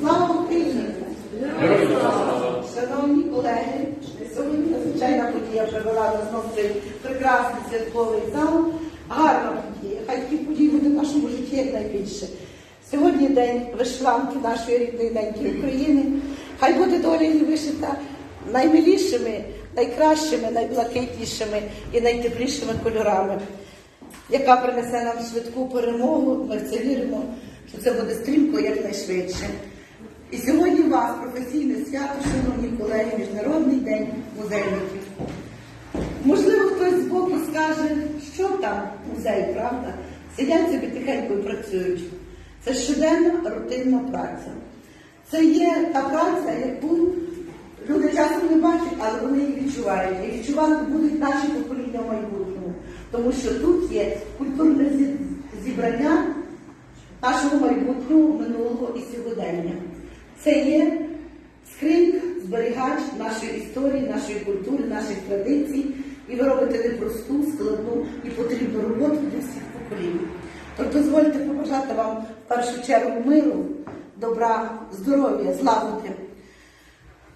Слава Україні! Шановні колеги, сьогодні надзвичайна подія привела нас знову цей прекрасний святковий зал. Гарна подія. Хай такі події буде в нашому житті як найбільше. Сьогодні день вишиванки нашої рідної неньки України. Хай буде доля її вишита наймилішими, найкращими, найблакитнішими і найтеплішими кольорами, яка принесе нам швидку перемогу. Ми в це віримо, що це буде стрімко якнайшвидше. І сьогодні у вас професійне свято, шановні колеги, Міжнародний день музейників. Можливо, хтось з боку скаже, що там музей, правда? Сидять собі тихенько і працюють. Це щоденна рутинна праця. Це є та праця, яку люди часом не бачать, але вони її відчувають. І відчувати будуть наші покоління в майбутньому. Тому що тут є культурне зібрання нашого майбутнього, минулого і сьогодення. Це є скринька, зберігач нашої історії, нашої культури, наших традицій. І ви робите непросту, складну і потрібну роботу для всіх поколінь. Тож дозвольте побажати вам в першу чергу миру, добра, здоров'я, злагоди.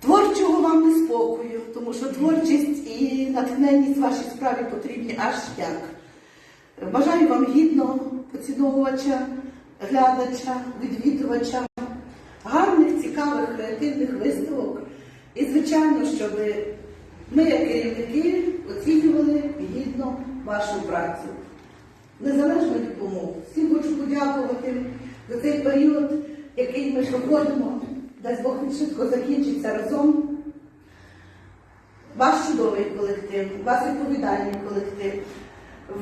Творчого вам неспокою, тому що творчість і натхненність вашій справі потрібні аж як. Бажаю вам гідного поціновувача, глядача, відвідувача, гарних, цікавих, креативних виставок. І, звичайно, щоб ми, як керівники, оцінювали гідно вашу працю. Незалежно від умов. Всім хочу подякувати за цей період, який ми проходимо. Дасть Бог він швидко закінчиться разом. Ваш чудовий колектив, ваш відповідальний колектив.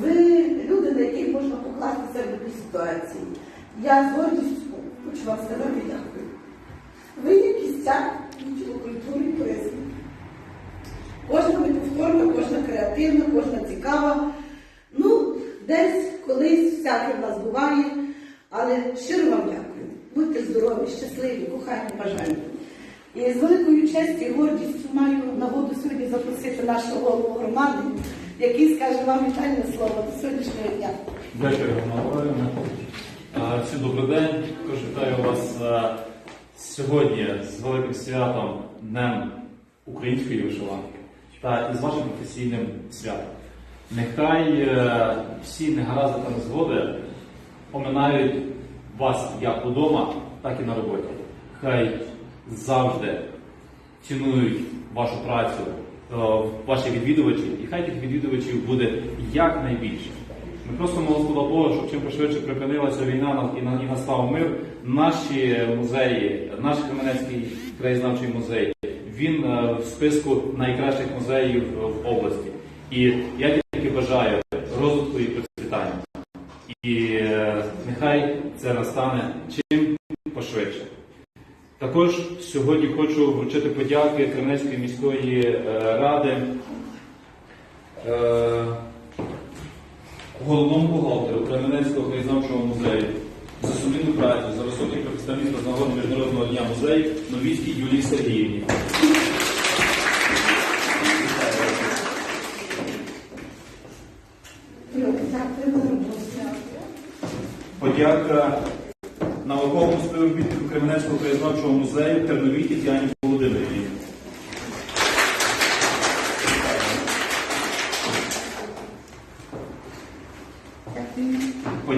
Ви люди, на яких можна покластися в будь ситуації. Я з гордістю хочу вам сказати дякую. Кістяк відділу культури і. Кожна неповторна, кожна креативна, кожна цікава. Ну, десь колись всяке в нас буває, але щиро вам дякую. Будьте здорові, щасливі, кохані, бажання. І з великою честю і гордістю маю нагоду сьогодні запросити нашого голову громади, який скаже вам вітальне слово до сьогоднішнього дня. Дякую, Романа. Е, Всім добрий день. Також вітаю вас сьогодні з великим святом Днем української вишиванки та із вашим професійним святом. Нехай е, всі негаразди та незгоди оминають вас як удома, так і на роботі. Хай завжди цінують вашу працю, е, ваші відвідувачі, і хай тих відвідувачів буде якнайбільше. Ми просимо Господа Бога, щоб чим пошвидше припинилася війна і і настав мир. Наші музеї, наш Кременецький краєзнавчий музей, він е, в списку найкращих музеїв в області. І я тільки бажаю розвитку і процвітання. І е, нехай це настане чим пошвидше. Також сьогодні хочу вручити подяки Кременецької міської е, ради головному бухгалтеру Кременецького краєзнавчого музею за сумлінну працю, за високий представництво з нагоди Міжнародного дня музею Новіській Юлії Сергіївні. Подяка науковому співробітнику Кременецького краєзнавчого музею Терновій Тетяні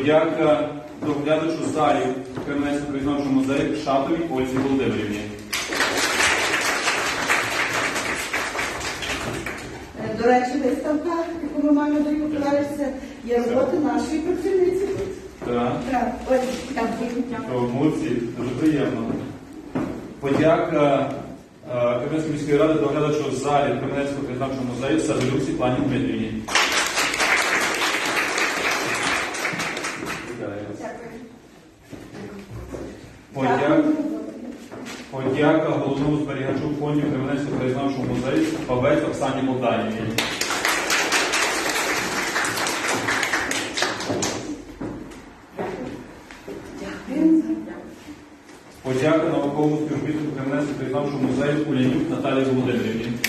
Подяка доглядачу залів Кременецького краєзнавчого музею Шатовій Ользі Володимирівні. Е, До речі, виставка, яку ми маємо до покладатися, є роботи нашої працівниці. Так. Так, ось там. Молодці, дуже приємно. Подяка е, Кременецької міської ради доглядачу залів Кременецького краєзнавчого музею Савелюк Світлані Дмитрівні. Вітаю вас. Подяка, подяка головному зберігачу фондів Кременецького краєзнавчого музею Павець Оксані Богданівні. Подяка науковому співробітнику Кременецького краєзнавчого музею Улянюк Наталії Володимирівні.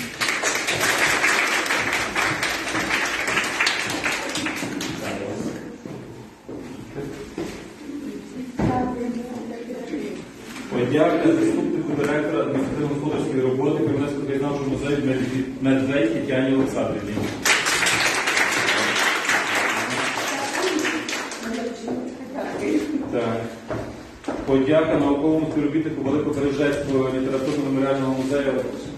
Медведь- Медведь Тетяні Олександрівні. Так. Подяка науковому співробітнику Великобережецького літературно-меморіального музею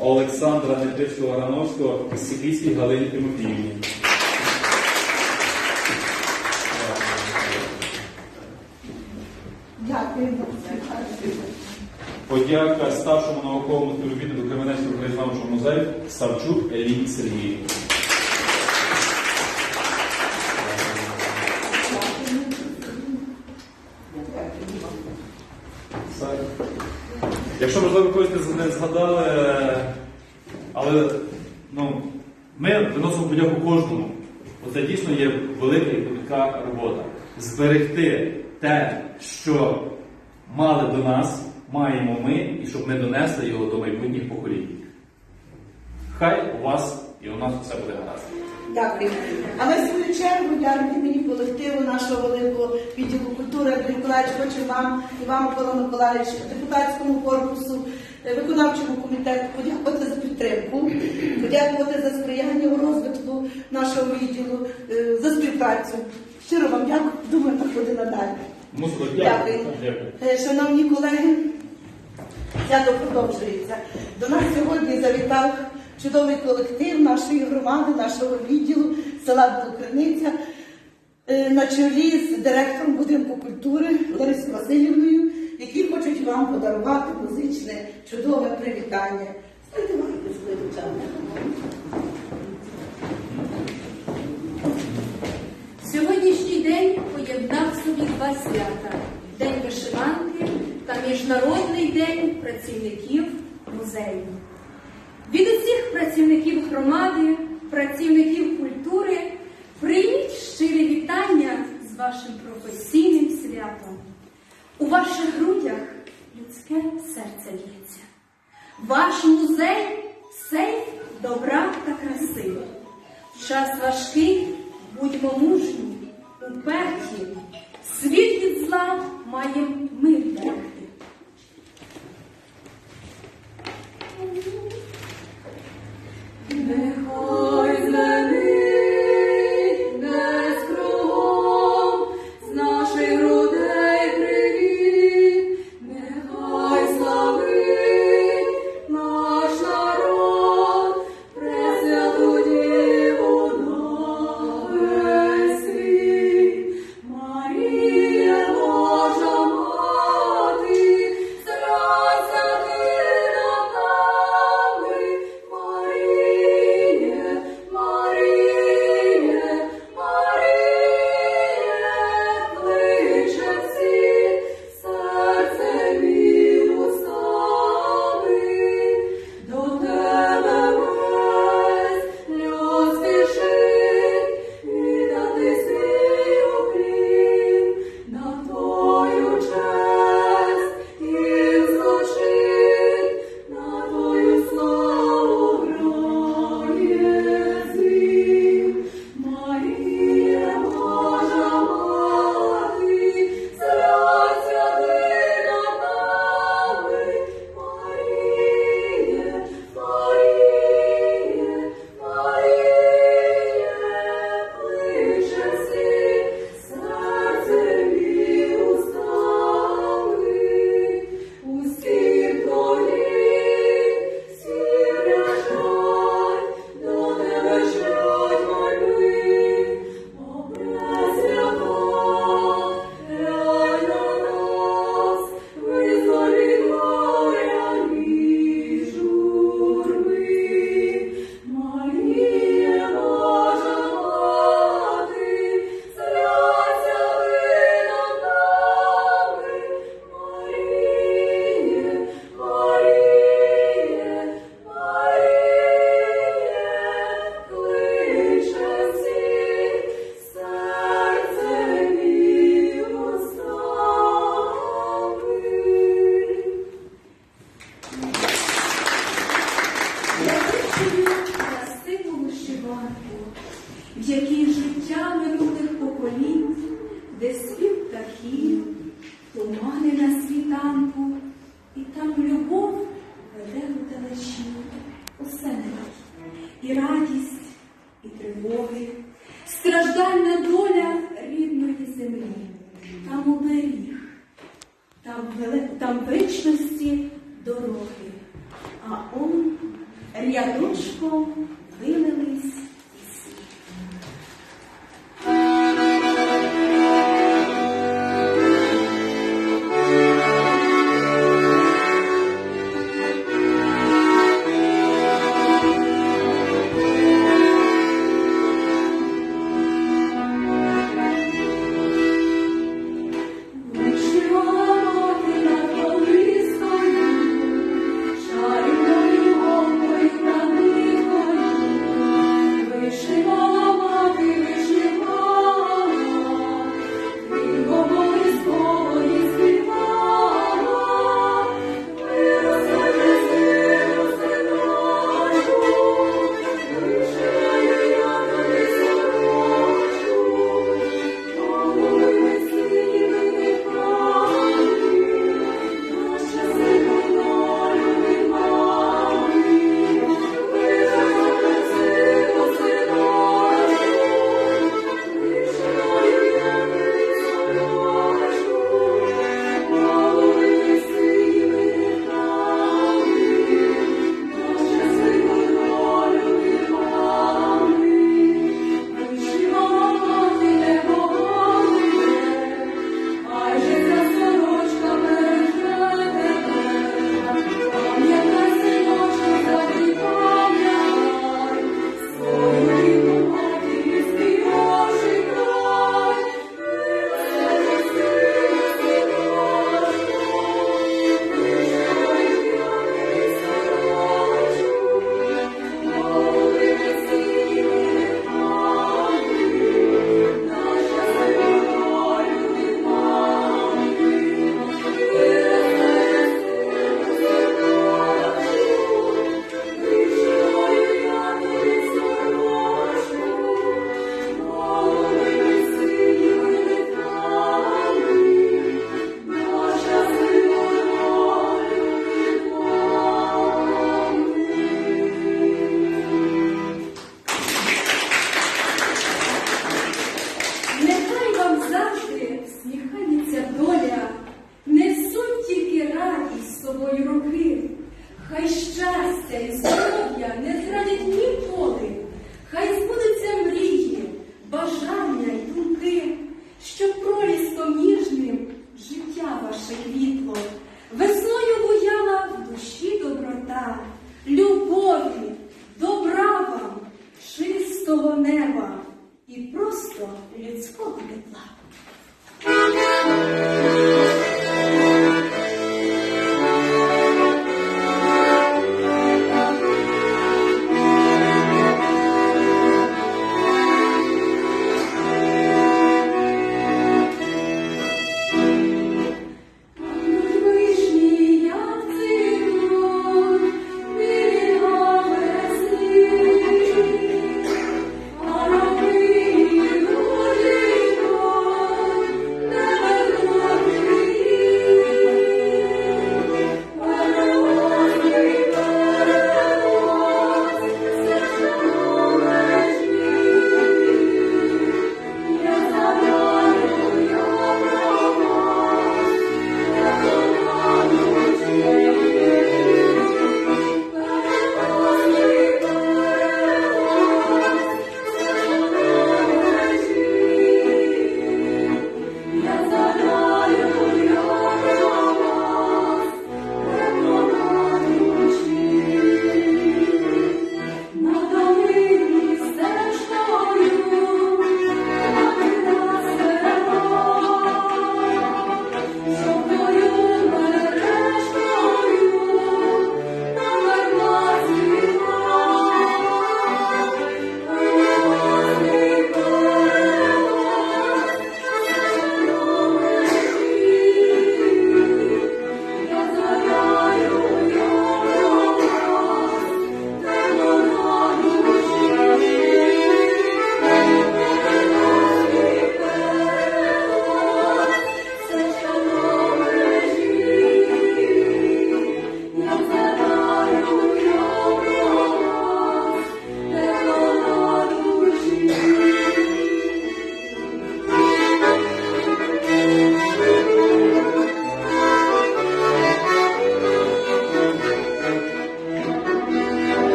Олександра Нетрицького Грановського Сікійській Галині Тимофіївні. Дякую. Подяка старшому науковому співробітнику Кременецького краєзнавчого музею Савчук Еліні Сергіївні. Якщо можливо когось не- згадали, але ну, ми виносимо подяку кожному. Оце дійсно є велика і кропітка робота. Зберегти те, що мали до нас, маємо ми, і щоб ми донесли його до майбутніх поколінь. Хай у вас і у нас все буде гаразд. Дякую. Але в свою чергу від імені колективу нашого великого відділу культури Андрій Миколаївич хочу вам і вам, Микола Миколаївич, депутатському корпусу, е, виконавчому комітету подякувати за підтримку, подякувати за сприяння у розвитку нашого відділу, е, за співпрацю. Щиро вам дякую. Думаю, так буде надалі. Дякую. Дякую. Е, Шановні колеги, свято продовжується. До нас сьогодні завітав чудовий колектив нашої громади, нашого відділу села Білокриниця е, на чолі з директором будинку культури Ларисою Васильівною, які хочуть вам подарувати музичне чудове привітання. Стайте вам дівчата. Сьогоднішній день поєднав собі два свята: Міжнародний день працівників музею. Від усіх працівників громади, працівників культури прийміть щирі вітання з вашим професійним святом. У ваших грудях людське серце б'ється. Ваш музей сейф добра та краси. Час важкий будьмо мужні, уперті, світ від зла має мир і тривоги, страждальна доля рідної землі, там оберіг, там, там вечності дороги, а он рядочком.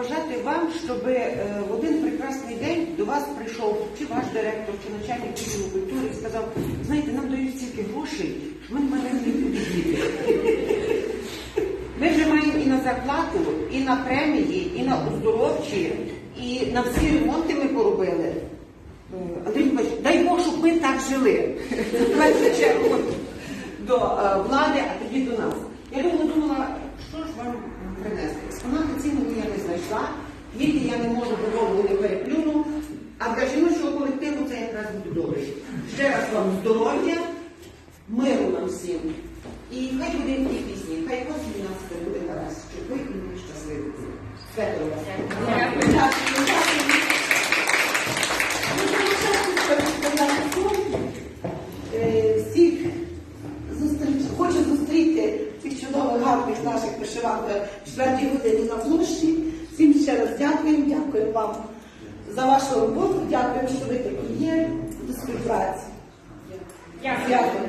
Побажати вам, щоб е, в один прекрасний день до вас прийшов чи ваш директор, чи начальник відділу культури і сказав, знаєте, нам дають стільки грошей, що ми не маємо нікуди діти. Ми вже маємо і на зарплату, і на премії, і на оздоровчі, і на всі ремонти ми поробили. Е, Андрій Миколаївич, дай Бог, щоб ми так жили. Першу чергу до е, влади, а тоді до нас. Я думала, що ж вам принести. Експонати цінову я не знайшла, тільки я не можу, додому не переплюну. А для жіночого колективу це якраз буде добре. Ще раз вам здоров'я, миру нам всім. І хай буде ті пісні, хай кожен нас буде Тарас, щоб ви і ми щасливі. Свято. Дякую, дякую. Е, Всіх зустріч, хочу зустріти цих чудових гарних наших вишиванках в четвертій годині на площі. Всім ще раз дякуємо, дякую вам за вашу роботу, дякую, що ви такі є до співпраці. Дякую.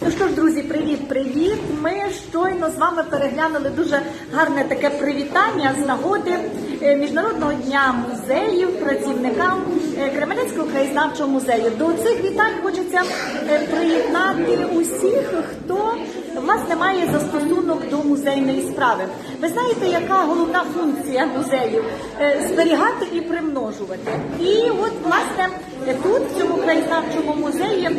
Ну що ж, друзі, привіт, привіт. Ми щойно з вами переглянули дуже гарне таке привітання з нагоди е, Міжнародного дня музеїв працівникам е, Кременецького краєзнавчого музею. До цих вітань хочеться е, приєднати усіх, хто власне має застосунок до музейної справи. Ви знаєте, яка головна функція музеїв зберігати і примножувати. І от власне тут, в цьому краєзнавчому музеї,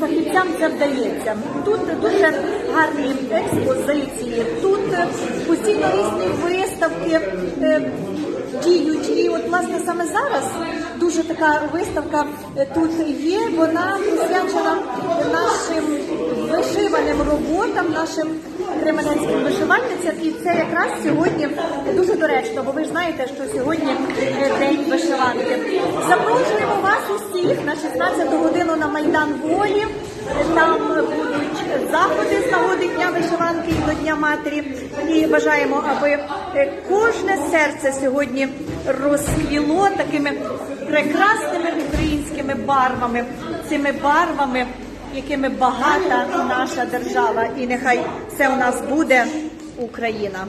фахівцям це вдається. Тут дуже гарні експозиції, тут е, постійно різні виставки. е, Діють і от власне саме зараз дуже така виставка е, тут є. Вона присвячена нашим вишиваним роботам, нашим кременецьким вишивальницям. І це якраз сьогодні дуже доречно, бо ви ж знаєте, що сьогодні день вишиванки. Запрошуємо вас усіх на 16 годину на Майдан Волі. Там заходи з нагоди Дня вишиванки і до Дня матері. І бажаємо, аби е, кожне серце сьогодні розквіло такими прекрасними українськими барвами, цими барвами, якими багата наша держава. І нехай все у нас буде Україна.